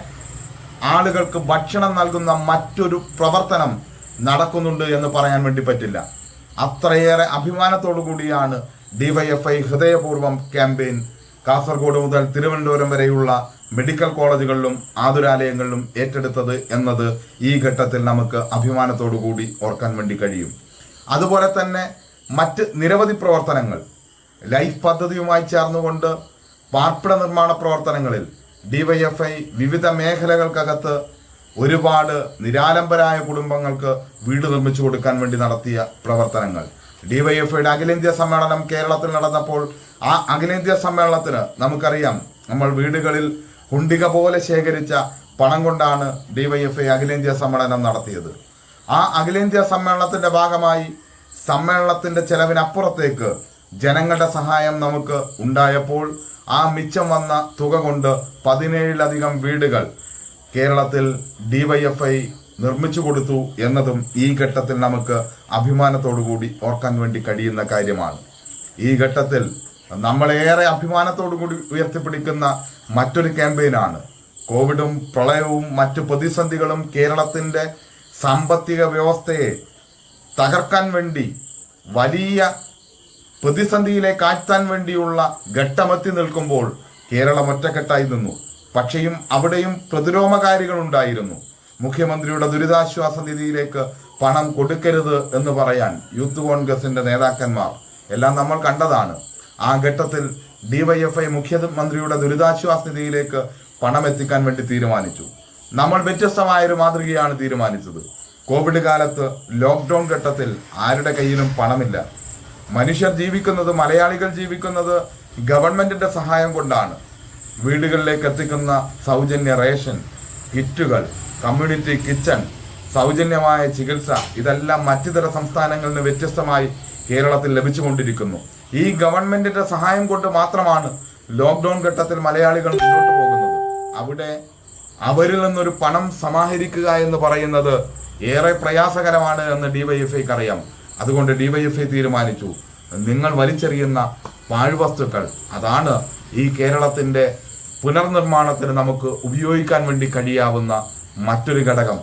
Speaker 1: ആളുകൾക്ക് ഭക്ഷണം നൽകുന്ന മറ്റൊരു പ്രവർത്തനം നടക്കുന്നുണ്ട് എന്ന് പറയാൻ വേണ്ടി പറ്റില്ല. അത്രയേറെ അഭിമാനത്തോടു കൂടിയാണ് ഡിവൈഎഫ്ഐ ഹൃദയപൂർവം ക്യാമ്പയിൻ കാസർഗോഡ് മുതൽ തിരുവനന്തപുരം വരെയുള്ള മെഡിക്കൽ കോളേജുകളിലും ആതുരാലയങ്ങളിലും ഏറ്റെടുത്തത് എന്നത് ഈ ഘട്ടത്തിൽ നമുക്ക് അഭിമാനത്തോടു കൂടി ഓർക്കാൻ വേണ്ടി കഴിയും. അതുപോലെ തന്നെ മറ്റ് നിരവധി പ്രവർത്തനങ്ങൾ ലൈഫ് പദ്ധതിയുമായി ചേർന്നുകൊണ്ട് പാർപ്പിട നിർമ്മാണ പ്രവർത്തനങ്ങളിൽ ഡിവൈഎഫ്ഐ വിവിധ മേഖലകൾക്കകത്ത് ഒരുപാട് നിരാലംബരായ കുടുംബങ്ങൾക്ക് വീട് നിർമ്മിച്ചു കൊടുക്കാൻ വേണ്ടി നടത്തിയ പ്രവർത്തനങ്ങൾ. ഡിവൈഎഫ്ഐയുടെ അഖിലേന്ത്യാ സമ്മേളനം കേരളത്തിൽ നടന്നപ്പോൾ ആ അഖിലേന്ത്യാ സമ്മേളനത്തിന് നമുക്കറിയാം നമ്മൾ വീടുകളിൽ ഹുണ്ടിക പോലെ ശേഖരിച്ച പണം കൊണ്ടാണ് ഡിവൈഎഫ്ഐ അഖിലേന്ത്യാ സമ്മേളനം നടത്തിയത്. ആ അഖിലേന്ത്യാ സമ്മേളനത്തിന്റെ ഭാഗമായി സമ്മേളനത്തിന്റെ ചെലവിനപ്പുറത്തേക്ക് ജനങ്ങളുടെ സഹായം നമുക്ക് ഉണ്ടായപ്പോൾ ആ മിച്ചം വന്ന തുക കൊണ്ട് പതിനേഴിലധികം വീടുകൾ കേരളത്തിൽ ഡിവൈഎഫ്ഐ നിർമ്മിച്ചു കൊടുത്തു എന്നതും ഈ ഘട്ടത്തിൽ നമുക്ക് അഭിമാനത്തോടുകൂടി ഓർക്കാൻ വേണ്ടി കഴിയുന്ന കാര്യമാണ്. ഈ ഘട്ടത്തിൽ നമ്മളേറെ അഭിമാനത്തോടുകൂടി ഉയർത്തിപ്പിടിക്കുന്ന മറ്റൊരു ക്യാമ്പയിനാണ് കോവിഡും പ്രളയവും മറ്റു പ്രതിസന്ധികളും കേരളത്തിന്റെ സാമ്പത്തിക വ്യവസ്ഥയെ തകർക്കാൻ വേണ്ടി വലിയ പ്രതിസന്ധിയിലേക്ക് കാറ്റാൻ വേണ്ടിയുള്ള ഘട്ടമെത്തി നിൽക്കുമ്പോൾ കേരളം ഒറ്റക്കെട്ടായി നിന്നു. പക്ഷേയും അവിടെയും പ്രതിരോമകാരികൾ ഉണ്ടായിരുന്നു. മുഖ്യമന്ത്രിയുടെ ദുരിതാശ്വാസ നിധിയിലേക്ക് പണം കൊടുക്കരുത് എന്ന് പറയാൻ യൂത്ത് കോൺഗ്രസിന്റെ നേതാക്കന്മാർ എല്ലാം നമ്മൾ കണ്ടതാണ്. ആ ഘട്ടത്തിൽ ഡിവൈഎഫ്ഐ മുഖ്യമന്ത്രിയുടെ ദുരിതാശ്വാസ നിധിയിലേക്ക് പണം എത്തിക്കാൻ വേണ്ടി തീരുമാനിച്ചു. നമ്മൾ വ്യത്യസ്തമായ ഒരു മാതൃകയാണ് തീരുമാനിച്ചത്. കോവിഡ് കാലത്ത് ലോക്ക്ഡൌൺ ഘട്ടത്തിൽ ആരുടെ കയ്യിലും പണമില്ല. മനുഷ്യർ ജീവിക്കുന്നത് മലയാളികൾ ജീവിക്കുന്നത് ഗവൺമെന്റിന്റെ സഹായം കൊണ്ടാണ്. വീടുകളിലേക്ക് എത്തിക്കുന്ന സൗജന്യ റേഷൻ കിറ്റുകൾ കമ്മ്യൂണിറ്റി കിച്ചൺ സൗജന്യമായ ചികിത്സ ഇതെല്ലാം മറ്റിതര സംസ്ഥാനങ്ങളിൽ നിന്ന് വ്യത്യസ്തമായി കേരളത്തിൽ ലഭിച്ചുകൊണ്ടിരിക്കുന്നു. ഈ ഗവൺമെന്റിന്റെ സഹായം കൊണ്ട് മാത്രമാണ് ലോക്ക്ഡൌൺ ഘട്ടത്തിൽ മലയാളികൾ മുന്നോട്ട് പോകുന്നത്. അവിടെ അവരിൽ നിന്നൊരു പണം സമാഹരിക്കുക എന്ന് പറയുന്നത് ഏറെ പ്രയാസകരമാണ് എന്ന് ഡിവൈഎഫ്ഐക്ക് അറിയാം. അതുകൊണ്ട് ഡിവൈഎഫ്ഐ തീരുമാനിച്ചു. നിങ്ങൾ വലിച്ചെറിയുന്ന പാഴ്വസ്തുക്കൾ അതാണ് ഈ കേരളത്തിന്റെ പുനർനിർമ്മാണത്തിന് നമുക്ക് ഉപയോഗിക്കാൻ വേണ്ടി കഴിയാവുന്ന മറ്റൊരു ഘടകം.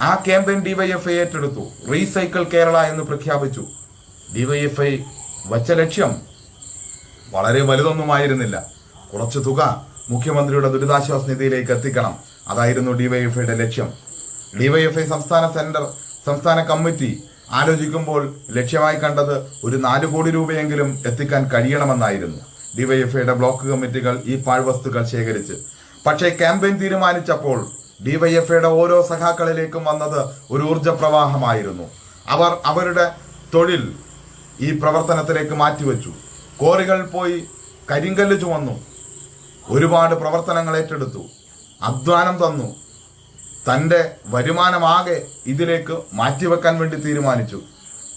Speaker 1: ആ ക്യാമ്പയിൻ ഡിവൈഎഫ്ഐ ഏറ്റെടുത്തു. റീസൈക്കിൾ കേരള എന്ന് പ്രഖ്യാപിച്ചു. ഡിവൈഎഫ്ഐ വച്ച ലക്ഷ്യം വളരെ വലുതൊന്നുമായിരുന്നില്ല. കുറച്ച് തുക മുഖ്യമന്ത്രിയുടെ ദുരിതാശ്വാസ നിധിയിലേക്ക് എത്തിക്കണം. അതായിരുന്നു ഡിവൈഎഫ്ഐയുടെ ലക്ഷ്യം. ഡിവൈഎഫ്ഐ സംസ്ഥാന സെന്റർ സംസ്ഥാന കമ്മിറ്റി ആലോചിക്കുമ്പോൾ ലക്ഷ്യമായി കണ്ടത് ഒരു നാല് കോടി രൂപയെങ്കിലും എത്തിക്കാൻ കഴിയണമെന്നായിരുന്നു. ഡിവൈഎഫ്ഐയുടെ ബ്ലോക്ക് കമ്മിറ്റികൾ ഈ പാഴ്വസ്തുക്കൾ ശേഖരിച്ച്. പക്ഷേ ക്യാമ്പയിൻ തീരുമാനിച്ചപ്പോൾ ഡിവൈഎഫ്ഐയുടെ ഓരോ സഖാക്കളിലേക്കും വന്നത് ഒരു ഊർജ പ്രവാഹമായിരുന്നു അവർ അവരുടെ തൊഴിൽ ഈ പ്രവർത്തനത്തിലേക്ക് മാറ്റിവെച്ചു. കോറികൾ പോയി കരിങ്കല്ല് ചുമന്നു. ഒരുപാട് പ്രവർത്തനങ്ങൾ ഏറ്റെടുത്തു. അധ്വാനം തന്നു. തന്റെ വരുമാനമാകെ ഇതിലേക്ക് മാറ്റിവെക്കാൻ വേണ്ടി തീരുമാനിച്ചു.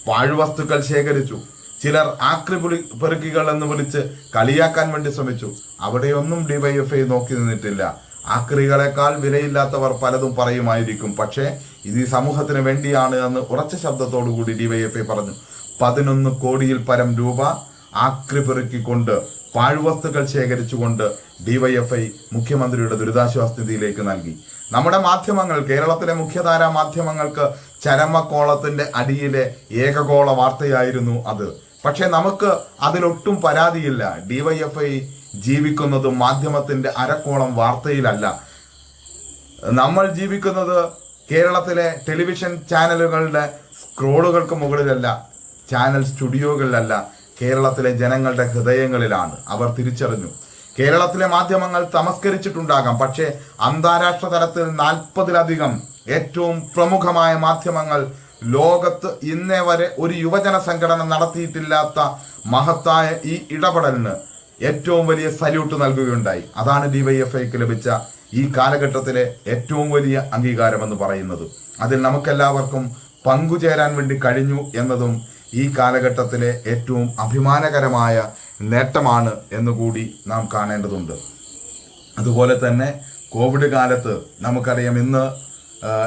Speaker 1: പാഴ്വസ്തുക്കൾ ശേഖരിച്ചു. ചിലർ ആക്രി പുലി- പെറുക്കികൾ എന്ന് വിളിച്ച് കളിയാക്കാൻ വേണ്ടി ശ്രമിച്ചു. അവിടെയൊന്നും ഡിവൈഎഫ്ഐ നോക്കി നിന്നിട്ടില്ല. ആക്രികളെക്കാൾ വിലയില്ലാത്തവർ പലതും പറയുമായിരിക്കും. പക്ഷേ ഇത് ഈ സമൂഹത്തിന് വേണ്ടിയാണ് എന്ന് ഉറച്ച ശബ്ദത്തോടു കൂടി ഡിവൈഎഫ്ഐ പറഞ്ഞു. പതിനൊന്ന് കോടിയിൽ പരം രൂപ ആക്രി പെറുക്കിക്കൊണ്ട് പാഴ്വസ്തുക്കൾ ശേഖരിച്ചുകൊണ്ട് ഡിവൈഎഫ്ഐ മുഖ്യമന്ത്രിയുടെ ദുരിതാശ്വാസ നിധിയിലേക്ക് നൽകി. നമ്മുടെ മാധ്യമങ്ങൾ കേരളത്തിലെ മുഖ്യധാരാ മാധ്യമങ്ങൾക്ക് ചരമക്കോളത്തിന്റെ അടിയിലെ ഏകകോള വാർത്തയായിരുന്നു അത്. പക്ഷേ നമുക്ക് അതിലൊട്ടും പരാതിയില്ല. ഡിവൈഎഫ്ഐ ജീവിക്കുന്നത് മാധ്യമത്തിന്റെ അരക്കോളം വാർത്തയിലല്ല. നമ്മൾ ജീവിക്കുന്നത് കേരളത്തിലെ ടെലിവിഷൻ ചാനലുകളുടെ സ്ക്രോളുകൾക്ക് മുകളിലല്ല ചാനൽ സ്റ്റുഡിയോകളിലല്ല കേരളത്തിലെ ജനങ്ങളുടെ ഹൃദയങ്ങളിലാണ്. അവർ തിരിച്ചറിഞ്ഞു. കേരളത്തിലെ മാധ്യമങ്ങൾ തമസ്കരിച്ചിട്ടുണ്ടാകാം. പക്ഷേ അന്താരാഷ്ട്ര തലത്തിൽ നാൽപ്പതിലധികം ഏറ്റവും പ്രമുഖമായ മാധ്യമങ്ങൾ ലോകത്ത് ഇന്നേ വരെ ഒരു യുവജന സംഘടന നടത്തിയിട്ടില്ലാത്ത മഹത്തായ ഈ ഇടപെടലിന് ഏറ്റവും വലിയ സല്യൂട്ട് നൽകുകയുണ്ടായി. അതാണ് ഡിവൈഎഫ്ഐക്ക് ലഭിച്ച ഈ കാലഘട്ടത്തിലെ ഏറ്റവും വലിയ അംഗീകാരമെന്ന് പറയുന്നത്. അതിൽ നമുക്കെല്ലാവർക്കും പങ്കുചേരാൻ വേണ്ടി കഴിഞ്ഞു എന്നതും ഈ കാലഘട്ടത്തിലെ ഏറ്റവും അഭിമാനകരമായ നേട്ടമാണ് എന്നുകൂടി നാം കാണേണ്ടതുണ്ട്. അതുപോലെ തന്നെ കോവിഡ് കാലത്ത് നമുക്കറിയാം ഇന്ന്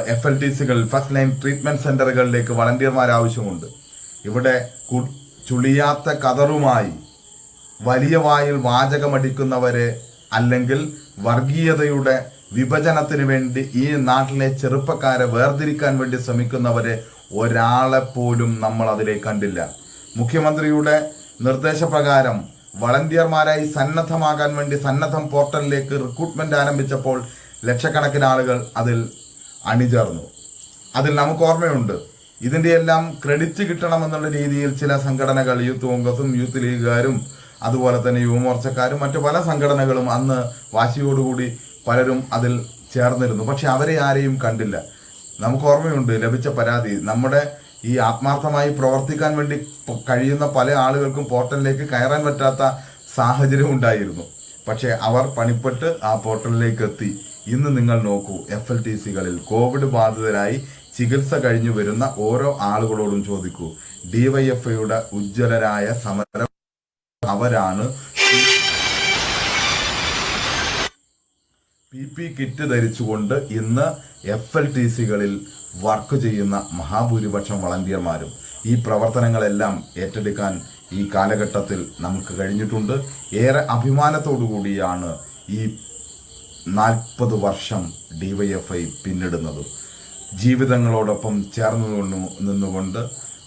Speaker 1: എഫ് എൽ ടി സികൾ ഫസ്റ്റ് ലൈൻ ട്രീറ്റ്മെന്റ് സെന്ററുകളിലേക്ക് വളണ്ടിയർമാർ ആവശ്യമുണ്ട്. ഇവിടെ ചുളിയാത്ത കതറുമായി വലിയ വായിൽ വാചകമടിക്കുന്നവരെ അല്ലെങ്കിൽ വർഗീയതയുടെ വിഭജനത്തിന് വേണ്ടി ഈ നാട്ടിലെ ചെറുപ്പക്കാരെ വേർതിരിക്കാൻ വേണ്ടി ശ്രമിക്കുന്നവരെ ഒരാളെ പോലും നമ്മൾ അതിലേക്ക് കണ്ടില്ല. മുഖ്യമന്ത്രിയുടെ നിർദ്ദേശപ്രകാരം വളണ്ടിയർമാരായി സന്നദ്ധമാകാൻ വേണ്ടി സന്നദ്ധം പോർട്ടലിലേക്ക് റിക്രൂട്ട്മെന്റ് ആരംഭിച്ചപ്പോൾ ലക്ഷക്കണക്കിന് ആളുകൾ അതിൽ അണിചേർന്നു. അതിൽ നമുക്ക് ഓർമ്മയുണ്ട്. ഇതിന്റെ എല്ലാം ക്രെഡിറ്റ് കിട്ടണമെന്നുള്ള രീതിയിൽ ചില സംഘടനകൾ യൂത്ത് കോൺഗ്രസും യൂത്ത് ലീഗുകാരും അതുപോലെ തന്നെ യുവമോർച്ചക്കാരും മറ്റു പല സംഘടനകളും അന്ന് വാശിയോടുകൂടി പലരും അതിൽ ചേർന്നിരുന്നു. പക്ഷെ അവരെ ആരെയും കണ്ടില്ല. നമുക്ക് ഓർമ്മയുണ്ട് ലഭിച്ച പരാതി. നമ്മുടെ ഈ ആത്മാർത്ഥമായി പ്രവർത്തിക്കാൻ വേണ്ടി കഴിയുന്ന പല ആളുകൾക്കും പോർട്ടലിലേക്ക് കയറാൻ പറ്റാത്ത സാഹചര്യം ഉണ്ടായിരുന്നു. പക്ഷെ അവർ പണിപ്പെട്ട് ആ പോർട്ടലിലേക്ക് എത്തി. ഇന്ന് നിങ്ങൾ നോക്കൂ എഫ് എൽ ടി സികളിൽ കോവിഡ് ബാധിതരായി ചികിത്സ കഴിഞ്ഞു വരുന്ന ഓരോ ആളുകളോടും ചോദിക്കൂ ഡിവൈഎഫ്ഐയുടെ ഉജ്ജ്വലരായ സമരം അവരാണ്? പി പി കിറ്റ് ധരിച്ചുകൊണ്ട് ഇന്ന് എഫ് എൽ ടി സികളിൽ വർക്ക് ചെയ്യുന്ന മഹാഭൂരിപക്ഷം വളണ്ടിയർമാരും ഈ പ്രവർത്തനങ്ങളെല്ലാം ഏറ്റെടുക്കാൻ ഈ കാലഘട്ടത്തിൽ നമുക്ക് കഴിഞ്ഞിട്ടുണ്ട്. ഏറെ അഭിമാനത്തോടു കൂടിയാണ് ഈ നാൽപ്പത് വർഷം ഡിവൈഎഫ്ഐ പിന്നിടുന്നത്. ജീവിതങ്ങളോടൊപ്പം ചേർന്ന് നിന്നു- നിന്നുകൊണ്ട്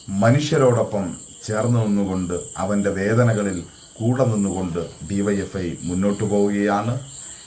Speaker 1: മനുഷ്യരോടൊപ്പം ചേർന്ന് നിന്നുകൊണ്ട് അവന്റെ വേദനകളിൽ കൂടെ നിന്നുകൊണ്ട് ഡിവൈഎഫ്ഐ മുന്നോട്ട് പോവുകയാണ്.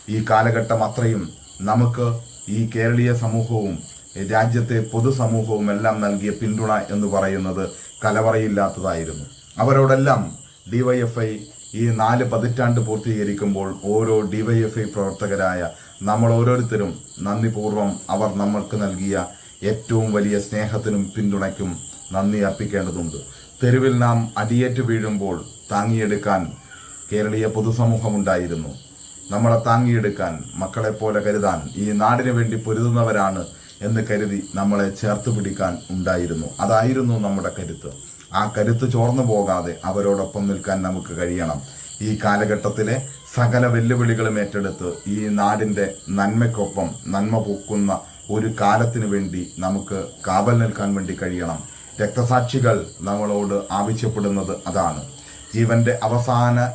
Speaker 1: ഈ കാലഘട്ടം അത്രയും നമുക്ക് ഈ കേരളീയ സമൂഹവും രാജ്യത്തെ പൊതുസമൂഹവും എല്ലാം നൽകിയ പിന്തുണ എന്ന് പറയുന്നത് കലവറയില്ലാത്തതായിരുന്നു. അവരോടെല്ലാം ഡിവൈഎഫ്ഐ ഈ നാല് പതിറ്റാണ്ട് പൂർത്തീകരിക്കുമ്പോൾ ഓരോ ഡിവൈഎഫ്ഐ പ്രവർത്തകരായ നമ്മൾ ഓരോരുത്തരും നന്ദിപൂർവം അവർ നമ്മൾക്ക് നൽകിയ ഏറ്റവും വലിയ സ്നേഹത്തിനും പിന്തുണയ്ക്കും നന്ദി അർപ്പിക്കേണ്ടതുണ്ട്. തെരുവിൽ നാം അടിയേറ്റ് വീഴുമ്പോൾ താങ്ങിയെടുക്കാൻ കേരളീയ പൊതുസമൂഹമുണ്ടായിരുന്നു. നമ്മളെ താങ്ങിയെടുക്കാൻ മക്കളെപ്പോലെ കരുതാൻ ഈ നാടിനു വേണ്ടി പൊരുതുന്നവരാണ് എന്ന് കരുതി നമ്മളെ ചേർത്ത് പിടിക്കാൻ ഉണ്ടായിരുന്നു. അതായിരുന്നു നമ്മുടെ കരുത്ത്. ആ കരുത്ത് ചോർന്നു പോകാതെ അവരോടൊപ്പം നിൽക്കാൻ നമുക്ക് കഴിയണം. ഈ കാലഘട്ടത്തിലെ സകല വെല്ലുവിളികളും ഏറ്റെടുത്ത് ഈ നാടിന്റെ നന്മയ്ക്കൊപ്പം നന്മ പൂക്കുന്ന ഒരു കാലത്തിന് വേണ്ടി നമുക്ക് കാവൽ നിൽക്കാൻ വേണ്ടി കഴിയണം. രക്തസാക്ഷികൾ നമ്മളോട് ആവശ്യപ്പെടുന്നത് അതാണ്. ജീവന്റെ അവസാന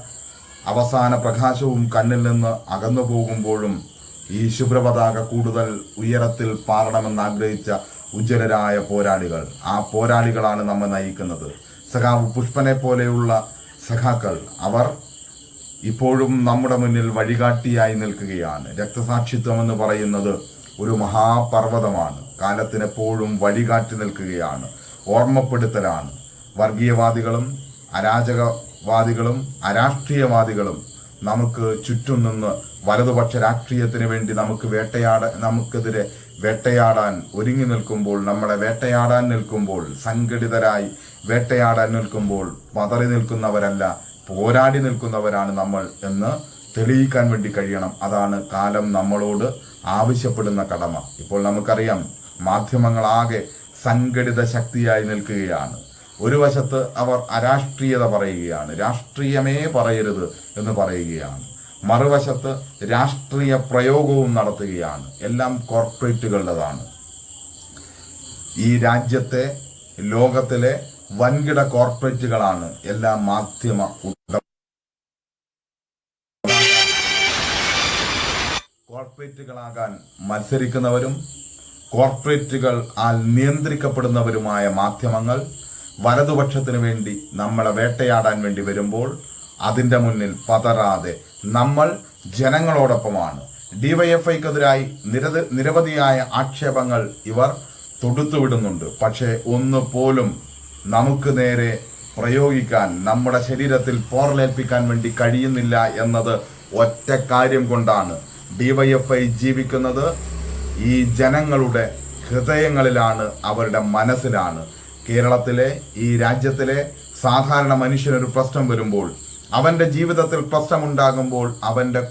Speaker 1: അവസാന പ്രകാശവും കണ്ണിൽ നിന്ന് അകന്നു പോകുമ്പോഴും ഈ ശുഭ്രപതാക കൂടുതൽ ഉയരത്തിൽ പാറണമെന്ന് ആഗ്രഹിച്ച ഉജ്ജ്വലരായ പോരാളികൾ. ആ പോരാളികളാണ് നമ്മെ നയിക്കുന്നത്. സഖാവ് പുഷ്പനെ പോലെയുള്ള സഖാക്കൾ അവർ ഇപ്പോഴും നമ്മുടെ മുന്നിൽ വഴികാട്ടിയായി നിൽക്കുകയാണ്. രക്തസാക്ഷിത്വം എന്ന് പറയുന്നത് ഒരു മഹാപർവതമാണ്. കാലത്തിനെപ്പോഴും വഴികാട്ടി നിൽക്കുകയാണ്. ഓർമ്മപ്പെടുത്തലാണ്. വർഗീയവാദികളും അരാജകവാദികളും അരാഷ്ട്രീയവാദികളും നമുക്ക് ചുറ്റും നിന്ന് വലതുപക്ഷ രാഷ്ട്രീയത്തിന് വേണ്ടി നമുക്ക് വേട്ടയാട നമുക്കെതിരെ വേട്ടയാടാൻ ഒരുങ്ങി നിൽക്കുമ്പോൾ നമ്മളെ വേട്ടയാടാൻ നിൽക്കുമ്പോൾ സംഘടിതരായി വേട്ടയാടാൻ നിൽക്കുമ്പോൾ പതറി നിൽക്കുന്നവരല്ല പോരാടി നിൽക്കുന്നവരാണ് നമ്മൾ എന്ന് തെളിയിക്കാൻ വേണ്ടി കഴിയണം. അതാണ് കാലം നമ്മളോട് ആവശ്യപ്പെടുന്ന കടമ. ഇപ്പോൾ നമുക്കറിയാം മാധ്യമങ്ങളാകെ സംഘടിത ശക്തിയായി നിൽക്കുകയാണ്. ഒരു വശത്ത് അവർ അരാഷ്ട്രീയത പറയുകയാണ് രാഷ്ട്രീയമേ പറയരുത് എന്ന് പറയുകയാണ്. മറുവശത്ത് രാഷ്ട്രീയ പ്രയോഗവും നടത്തുകയാണ്. എല്ലാം കോർപ്പറേറ്റുകളുടേതാണ്. ഈ രാജ്യത്തെ ലോകത്തിലെ വൻകിട കോർപ്പറേറ്റുകളാണ് എല്ലാ മാധ്യമ കോർപ്പറേറ്റുകളാകാൻ മത്സരിക്കുന്നവരും കോർപ്പറേറ്റുകൾ ആൽ നിയന്ത്രിക്കപ്പെടുന്നവരുമായ മാധ്യമങ്ങൾ വലതുപക്ഷത്തിനു വേണ്ടി നമ്മളെ വേട്ടയാടാൻ വേണ്ടി വരുമ്പോൾ അതിന്റെ മുന്നിൽ പതറാതെ നമ്മൾ ജനങ്ങളോടൊപ്പമാണ്. ഡിവൈഎഫ്ഐക്കെതിരായി നിരവധി നിരവധിയായ ആക്ഷേപങ്ങൾ ഇവർ തൊടുത്തുവിടുന്നുണ്ട്. പക്ഷേ ഒന്ന് പോലും നമുക്ക് നേരെ പ്രയോഗിക്കാൻ നമ്മുടെ ശരീരത്തിൽ പോറലേൽപ്പിക്കാൻ വേണ്ടി കഴിയുന്നില്ല എന്നത് ഒറ്റ കാര്യം കൊണ്ടാണ് ഡിവൈഎഫ്ഐ ജീവിക്കുന്നത്. ഈ ജനങ്ങളുടെ ഹൃദയങ്ങളിലാണ് അവരുടെ മനസ്സിലാണ്. കേരളത്തിലെ ഈ രാജ്യത്തിലെ സാധാരണ മനുഷ്യനൊരു പ്രശ്നം വരുമ്പോൾ അവന്റെ ജീവിതത്തിൽ പ്രശ്നമുണ്ടാകുമ്പോൾ അവന്റെ